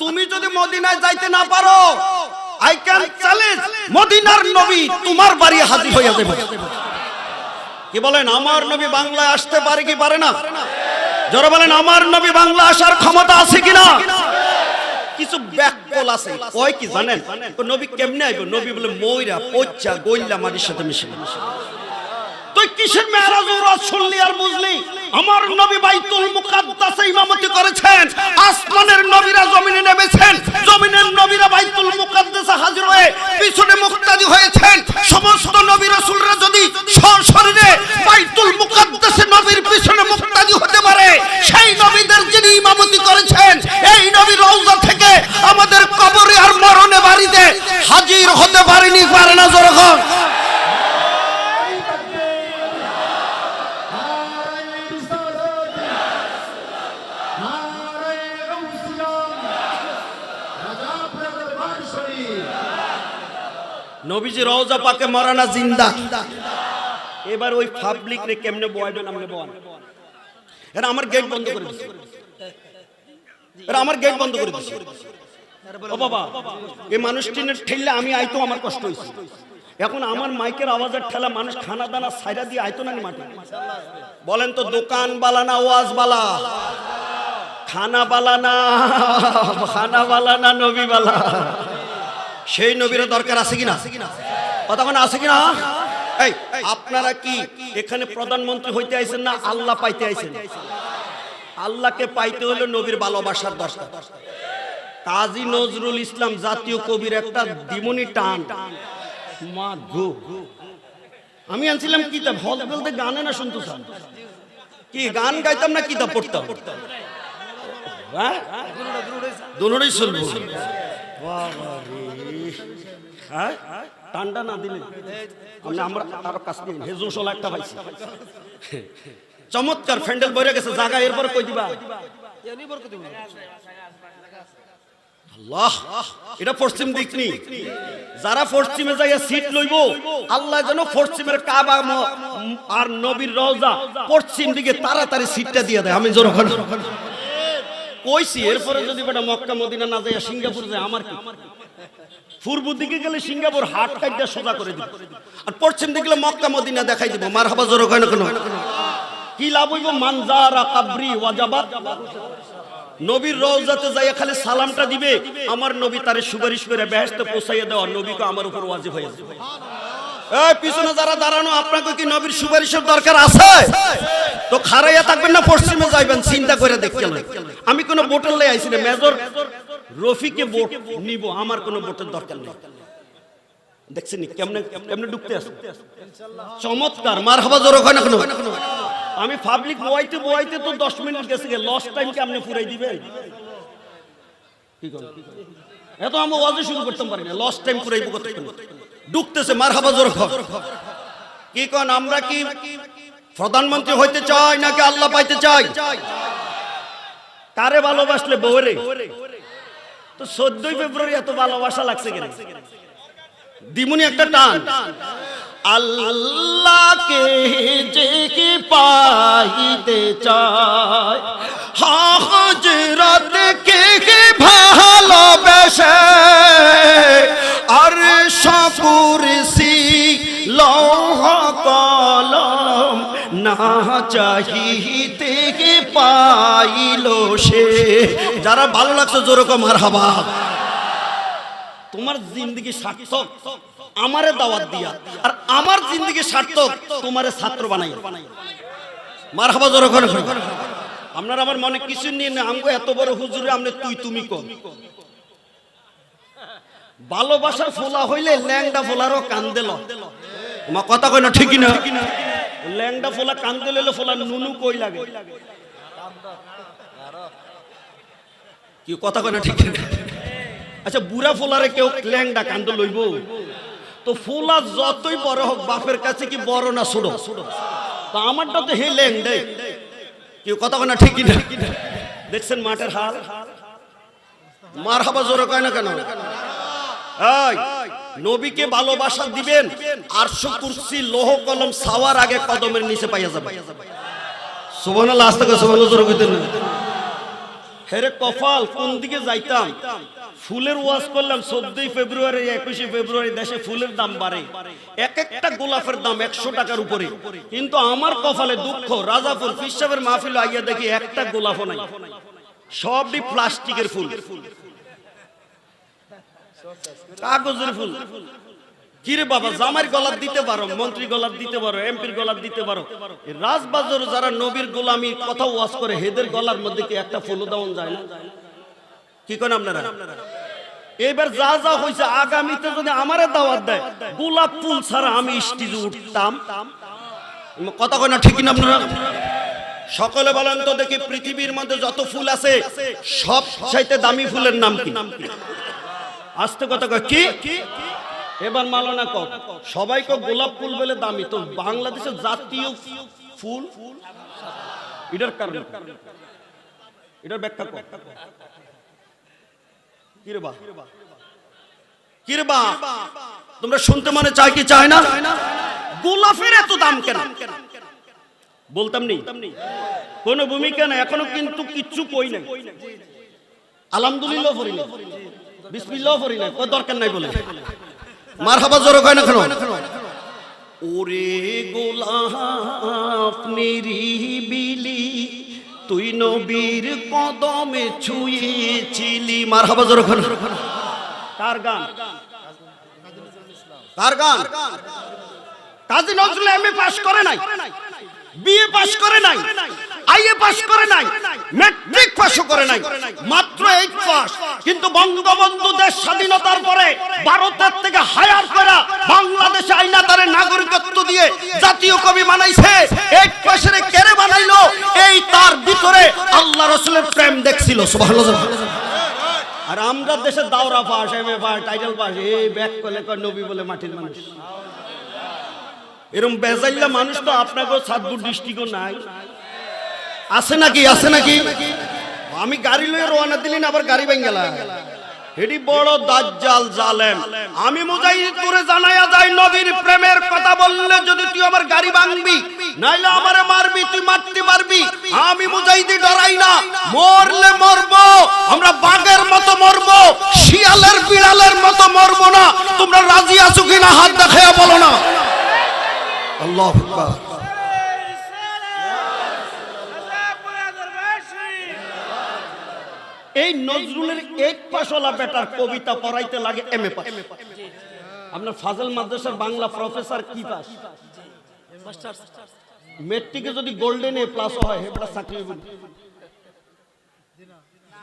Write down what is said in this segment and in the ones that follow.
তুমি যদি মদিনায় যাইতে না পারো আই ক্যান চ্যালেঞ্জ মদিনার নবী তোমার বাড়ি হাজির হইয়া যাবে। কি বলেন, আমার নবী বাংলায় আসতে পারে কি পারে না? যারা বলেন, আমার নবী বাংলা আসার ক্ষমতা আছে কিনা? কিছু ব্যাককল আছে, কয় কি জানেন? তো নবী কেমনে আইব? নবী বলে, ময়রা পচ্চা গইল্লা মাটির সাথে মিশে। তুই কিসের মেহরাজ শুনলি আর বুঝলি? আমার নবী বাইতুল মুকাদ্দাসে ইমামতি করেছেন আসমানের নবীরা জমিনে নেমেছেন জমিনের নবীরা বাইতুল মুকাদ্দাসে হাজির হয়ে পিছনে মুক্তাদি হয়েছেন সমস্ত নবী রাসূলরা যদি সশরীরে বাইতুল মুকাদ্দাসে নবীর পিছনে মুক্তাদি হতে পারে সেই নবীদের যিনি ইমামতি করেছেন এই নবী রওজা থেকে আমাদের কবরে আর মরণে বাড়িতে হাজির হতে পারেনি পারে না জোরখন নবীজি রওজা পাকে মরানা জিন্দা? এবার ওই পাবলিক রে কেমনে বয়বেন আমনে বল এরা আমার গেট বন্ধ করে দিছে। এরা আমার গেট বন্ধ করে দিছে। ও বাবা এই মানুষটিনের ঠেললে আমি আইতো আমার কষ্ট হইছে। এখন আমার মাইকের আওয়াজের ঠেলা মানুষ খানা দানা সাইরা দিয়ে আইতো নি মাঠে? বলেন তো, দোকান বালা না ওয়াজ বালা? খানা বালা না, খানা বালা না নবী বালা? সেই নবীর দরকার আছে কিনা? কতক্ষণ আছে কিনা? এই আপনারা কি এখানে প্রধানমন্ত্রী হইতে আইছেন না আল্লাহ পাইতে আইছেন? আল্লাহকে পাইতে হলে নবীর ভালোবাসার দরকার। কাজী নজরুল ইসলাম জাতীয় কবির একটা দিমনি টান। মা গো। আমি আনছিলাম কিতাব হল বলতে গানে না শুনতো কি গান গাইতাম না কিতাব পড়তাম? হ্যাঁ? দুটোই শুনব। হ্যাঁ? টান্ডা না দিলে? আমরা কাজ দিন হেজুসলা একটা পাইছি। চমৎকার ফ্যান্ডেল বইরে গেছে। জায়গা এরপর কই দিবা? এটা যারা লইব, আল্লাহ আর দিকে তাড়াতাড়ি সিটটা দিয়ে দেয়। আমি জোর কইছি এরপরে যদি বেটা মক্কা মদিনা না যাইয়া সিঙ্গাপুর যায় আমার কি? পূর্ব দিকে গেলে সিঙ্গাপুর হাট কাইটা সোজা করে দিব। আর পশ্চিম দিকে গেলে মক্কা মদিনা দেখাই দিব। মার হাবা জোর না কোনো? কি লাভ হইব? মানজারা কাবরি ওয়াজাবাত। নবীর রওজাতে যাইয়া খালি সালামটা দিবে। আমার নবী তারে সুপারিশ করে বেহেশতে পৌঁছাইয়া দেওয়া। নবীকে আমার উপর ওয়াজিব হয়ে যাবে। এই, পিছনে যারা দাঁড়ানো, আপনাকে কি নবীর সুপারিশের দরকার আছে? তো খারাইয়া থাকবেন না, পশ্চিমে যাইবেন, চিন্তা করে দেখছেন আমি কোনো বোটের লাই আইছি না, মেজর রফিকে ভোট নিব, আমার কোনো ভোটের দরকার নেই। দেখছেন কেমনে কেমনে ডুবতে আছে? চমৎকার মার হবা জোর হয় না কোনো? আমি পাবলিক বয়াইতে বয়াইতে তো দশ মিনিট গেছে লস টাইম কে আপনি ফুরাই দিবেন কি করেন এত আমি ওয়াজে শুরু করতে পারি না লস টাইম ফুরাইব কতক্ষণ? ডুবতেছে মার হবা জোর কি কন, আমরা কি প্রধানমন্ত্রী হইতে চাই নাকি আল্লাহ পাইতে চাই? কারে ভালোবাসলে বউরে? তো চোদ্দই ফেব্রুয়ারি এত ভালোবাসা লাগছে কেন? দিমুনি একটা টান। আল্লাহকে যে কি পাইতে চায় হাজরত কে লৌহ কলম না চাহিতে পাইল সে? যারা ভালো লাগছে জোরকম আর তোমার জিন্দগি সার্থক, আমারে দাওয়াত দিয়া। আর আমার জিন্দগি সার্থক ছাত্র বানাই। মার হাবা জোর করে আপনার আমার মনে কিছু নিয়ে না আমগো এত বড় হুজুরে তুই, তুমি কম ভালোবাসার ফোলা হইলে ল্যাংডা ফোলারও কান দিল। তোমার কথা কই না ঠিকই না ল্যাংডা ফোলা কান দিলে ফোলা নুনু কই লাগে? কি কথা কই না ঠিক না আচ্ছা বুড়া ফোলারে কেউ ল্যাংডা কান্দ লইব? তো ফোলা যতই বড় হোক বাপের কাছে কি বড় না ছোট? তো আমারটা তো হে ল্যাংডে কেউ কথা কয় না ঠিকই না দেখছেন মাঠের হাল? মার হাবা জোরে কয় না কেন? এই নবীকে ভালোবাসা দিবেন আরশ কুরসি লোহ কলম সাওয়ার আগে কদমের নিচে পাইয়া যাবে। সুবহানাল্লাহ, আস্তে করে সুবহানাল্লাহ, জোরে কইতেন হেরে কপাল, কোন দিকে যাইতাম? ফুলের ওয়াজ করলাম চোদ্দই ফেব্রুয়ারি, একুশে ফেব্রুয়ারি, দেশে ফুলের দাম বাড়ে। এক একটা গোলাপের দাম একশো টাকার উপরে। কিন্তু আমার কপালে দুঃখ, রাজাপুর ফিসাবের মাহফিল আইয়া দেখি একটা গোলাপও নাই। সবই প্লাস্টিকের ফুল। কাগজের ফুল। কিরে বাবা জামাইর গলার দিতে পারো মন্ত্রী গলার দিতে পারো, এমপির গলার দিতে পারো। রাজবাজার যারা নবীর গোলামি, কথা ওয়াজ করে, হেদের গলার মধ্যে কি একটা ফুল দেওয়ান যায় না? কি করেন আপনারা? এবার যা যা হয়েছে, আগামীতে যদি আমারে দাওয়াত দেয়, গোলাপ ফুল ছাড়া আমি স্টেজে উঠতাম। কথা কয় না ঠিক না আপনারা? সকলে বলেন তো দেখি পৃথিবীর মধ্যে যত ফুল আছে, সব চাইতে দামি ফুলের নাম কি? আস্তে কথা কি? এবার মালনা কর সবাই কো গোলাপ ফুল বলে দামি। তো বাংলাদেশের জাতীয় ফুল? এটার কারণ এটার ব্যাখ্যা কর। কিরে বা? কিরে বা? তোমরা শুনতে মনে চায় কি চায় না? গোলাপের এত দাম কেন? বলতাম নি কোনো ভূমিকা নাই। এখনও কিন্তু কিচ্ছু কই নাই। আলহামদুলিল্লাহ না বিসমিল্লাহ পড়ি না কোনো দরকার নাই বলে। মার হাবা জোরে কয় না কেন? ওরে গোলাপ নিরিবিলি, তুই নবীর কদমে ছুঁয়েছিলি। মার হাবা জোরে কয় কার গান? কার গান? কাজী নজরুল এমএ পাস করে নাই বিএ পাস করে নাই আইএ পাস করে নাই, ম্যাট্রিক পাসও করে নাই দেশ স্বাধীনতার পরে থেকে হায়ার বাংলাদেশে বানাইলো? এই তার প্রেম দেখছিল আর আমরা দেশে দাওরা pass M A title pass এই ব্যাক করলে কয় নবী বলে মাটির মানুষ। এরকম বেজাইলা মানুষ তো আপনাকে সাতপুর ডিস্ট্রিক্টও নাই। আছে নাকি আছে নাকি? আমি গাড়ি লয়ে রওনা দিলেন আবার গাড়ি ভাঙ গেলা। এটি বড় দাজ্জাল জালেম। আমি মুজাহিদ করে জানাইয়া যাই, নবীর প্রেমের কথা বললে যদি তুই আমার গাড়ি ভাঙবি, নাইলে আমারে মারবি, তুই মারতে পারবি। আমি মুজাহিদি ডরাই না, মরলে মরবো, আমরা বাঘের মতো মরবো, শিয়ালের বিড়ালের মতো মরবো না। তোমরা রাজি আছো কিনা, হাত দেখাইয়া বলো না। আল্লাহ আকবার। এই নজরুলের এক পাশলা বেটার কবিতা পড়াইতে লাগে এম এ পাস আপনার ফাজল মাদ্রাসার বাংলা প্রফেসর কি পাস মেট্রিকে যদি গোল্ডেন এ প্লাস হয় হেবড়া চাকরি।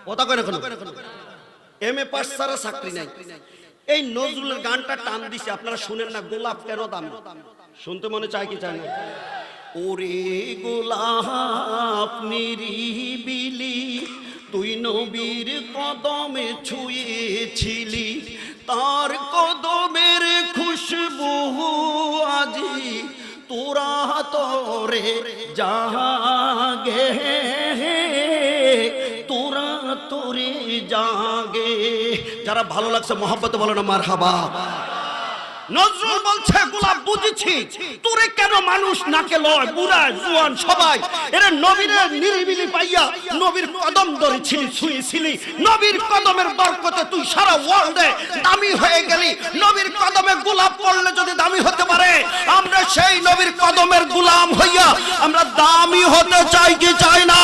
কথা কয় না এম এ পাস ছাড়া চাকরি নাই। এই নজরুলের গানটা টান দিছে আপনারা শুনেন না গোলাপ কেন দাম? শুনতে মনে চায় কি চায় না? ওরে গোলাপ নিরিবিলি তুই নবীর কদমে ছুঁয়েছিলি, তার কদমের খুশবু আজি তোরা তোরে জাগে। তোরা তোরে জাগে। যারা ভালো লাগছে, মহব্বত বলো না মার হাবা নজরুল বলছে, গোলাপ বুঝেছি। তোরে কেন মানুষ নাকে লয় বুড়া জুয়ান সবাই? এরা নবীর নিরিবিলি পাইয়া নবীর কদম ধরেছিলি, ছুঁয়েছিলি। নবীর কদমের বরকতে তুই সারা ওয়ার্ল্ডে দামি হয়ে গেলি। নবীর কদমে গোলাপ পড়লে যদি দামি হতে পারে, আমরা সেই নবীর কদমের গোলাম হইয়া আমরা দামি হতে চাই কি চাই না?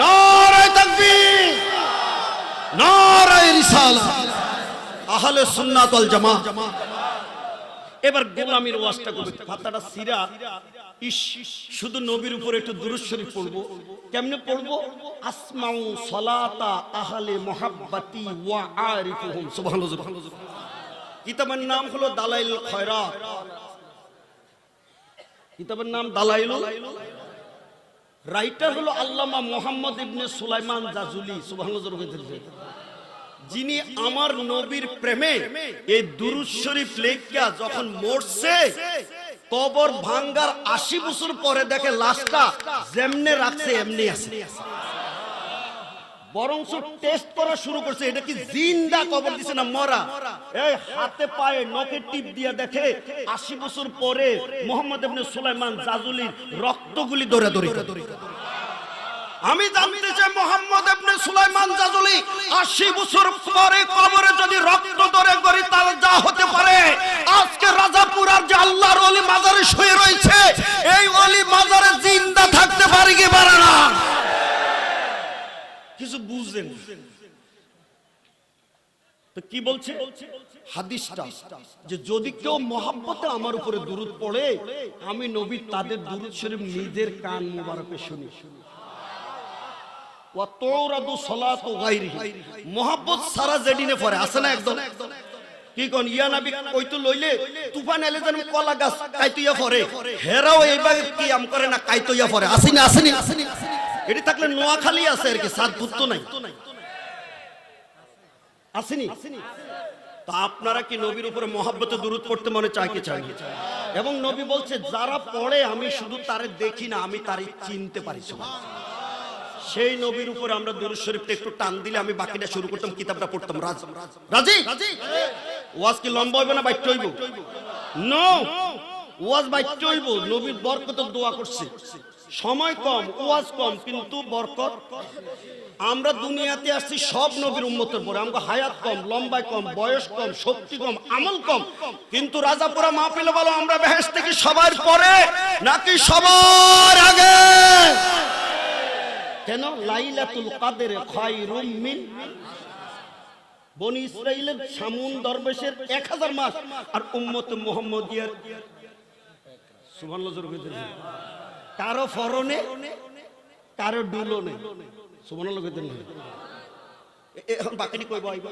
নারায় তাকবীর। নারায় রিসালাত। আহলে সুন্নাত ওয়াল জামা এবার গোলামির ওয়াজটা করবে। পাতাটা সিরা ইস শুধু নবীর উপর একটু দুরূদ শরীফ পড়ব। কেমনে পড়ব? আসমাউ সালাতা আহলে মুহাব্বাতি ওয়া আরিফুহুম। সুবহানাল্লাহ কিতাবের নাম হলো দালাইল খয়রাত। কিতাবের নাম দালাইল? রাইটার হলো আল্লামা মোহাম্মদ ইবনে সুলাইমান জাজুলি। সুবহানাল্লাহ। যিনি আমার নবীর প্রেমে এই দুরুদ শরীফ লেখা যখন মরছে, কবর ভাঙ্গার আশি বছর পরে দেখে লাশটা যেমনে রাখছে, এমনি আছে। বরঞ্চ টেস্ট করা শুরু করছে, এটা কি জিন্দা কবর দিছে না মরা? এই হাতে পায়ে নখের টিপ দিয়ে দেখে আশি বছর পরে মোহাম্মদ ইবনে সুলাইমান জাজুলির রক্তগুলি দৌড়া দৌড়ি আমি জানতে চাই মোহাম্মদ ইবনে সুলাইমান জাজুলি 80 বছর পরে কবরে যদি রক্ত ধরে করি তাহলে যা হতে পারে। আজকে রাজাপুর আর যে আল্লাহর ওলি মাজারে শুয়ে রয়েছে, এই ওলি মাজারে জিন্দা থাকতে পারে কি পারে না? কিছু বুঝলেন? তো কি বলছে? হাদিসটা, যে যদি কেউ মহাব্বতে আমার উপরে দুরুদ পড়ে, আমি নবী তাদের দুরুদ শরীফ নিজের কান মুবারকে শুনি। সালাতু মহাব্বত সারা জেডিনে পড়ে আছে না একদম? কি কোন ইয়া নবী কইতো লইলে তুফান এলে যেন কলা গাছ পড়ে। হেরাও এইভাবে কি আম করে না কাইতুইয়া পড়ে। আসেনি আসেনি? এটি থাকলে নোয়াখালী আছে আর কি সাত ভূত নাই। আসেনি? তা আপনারা কি নবীর উপরে মহাব্বতে দূরত পড়তে মনে চায় কি চাই এবং নবী বলছে যারা পড়ে আমি শুধু তারে দেখি না আমি তারই চিনতে পারি সেই নবীর উপরে আমরা দুরুদ শরীফটা একটু টান দিলে আমি বাকিটা শুরু করতাম কিতাবটা পড়তাম। রাজ রাজি? ওয়াজ কি লম্বা হইবে না বাইট হইব নো ওয়াজ বাইট হইব নবীর বরকত দোয়া করছে। সময় কম ওয়াজ কম কিন্তু বরকত। আমরা দুনিয়াতে আসছি সব নবীর উম্মতের পরে আমরা হায়াত কম লম্বায় কম বয়স কম শক্তি কম আমল কম। কিন্তু রাজাপুরা মাহফিলে বলো আমরা বেহেস থেকে সবার পরে নাকি সবার আগে? কেন লাইলাতুল কাদের খায়রুম মিন বনি ইসরাইলের সামুন দরবেশের এক হাজার মাস আর উম্মত মোহাম্মদিয়ার সুবহানাল্লাহ। কারও ফরনে, কারও ডুলনে সুবহানাল্লাহ কইতে দিন। এ- এ- এখন বাকিটি কইব, আইব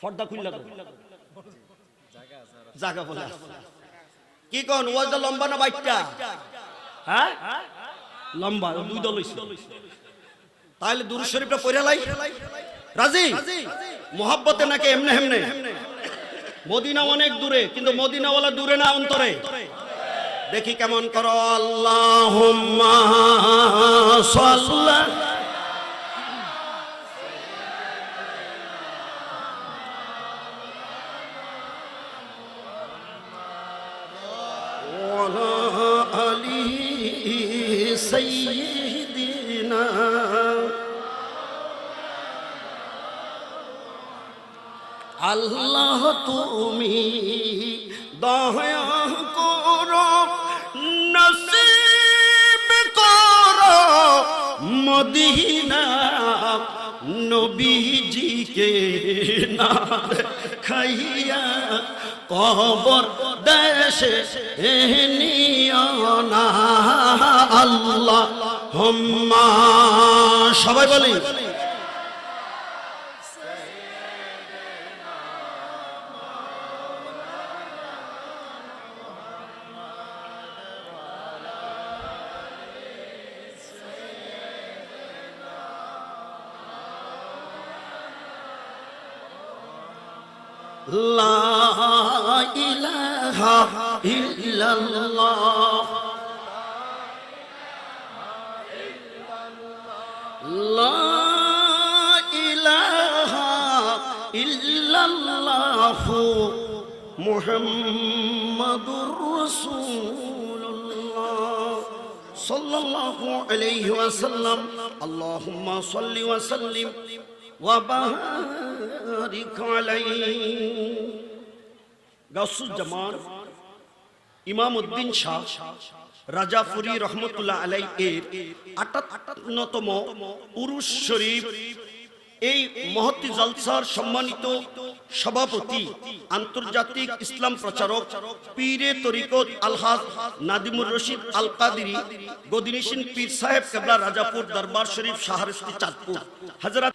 ফর্দা খুললা দাও। জাগা বলে আছে। কি কোন ওয়াজটা লম্বা না বাইটটা হ্যাঁ লম্বা দুই দল হইছে। তাহলে দুরুদ শরীফটা পড়ে লাই। রাজি? মোহাব্বতে নাকি এমনে হেমনে? মদিনা অনেক দূরে, কিন্তু মদিনাওয়ালা দূরে না অন্তরে? দেখি কেমন করো। আল্লাহ আল্লাহ তুমি দয়া করো, নসিব করো মদিনা নবীজিকে না খাইয়া কবর দেশে নিও না। আল্লাহ হম্মা। সবাই বলি। إلا الله. لا إله إلا الله. محمد رسول الله. صلى الله عليه وسلم. اللهم صل وسلم وبارك عليه. غوث جمال. ইমাম উদ্দিন শাহ রাজাফুরি রহমতুল্লাহ আলাই এর আটাত্তরতম পুরুষ শরীফ। এই মহতি জলসার সম্মানিত সভাপতি, আন্তর্জাতিক ইসলাম প্রচারক, পীরে তরিকত আলহাজ নাদিমুর রশিদ আল কাদিরি গদিনিসিন পীর সাহেব কেবলা রাজাপুর দরবার শরীফ শাহরস্তি চাঁদপুর। হজরত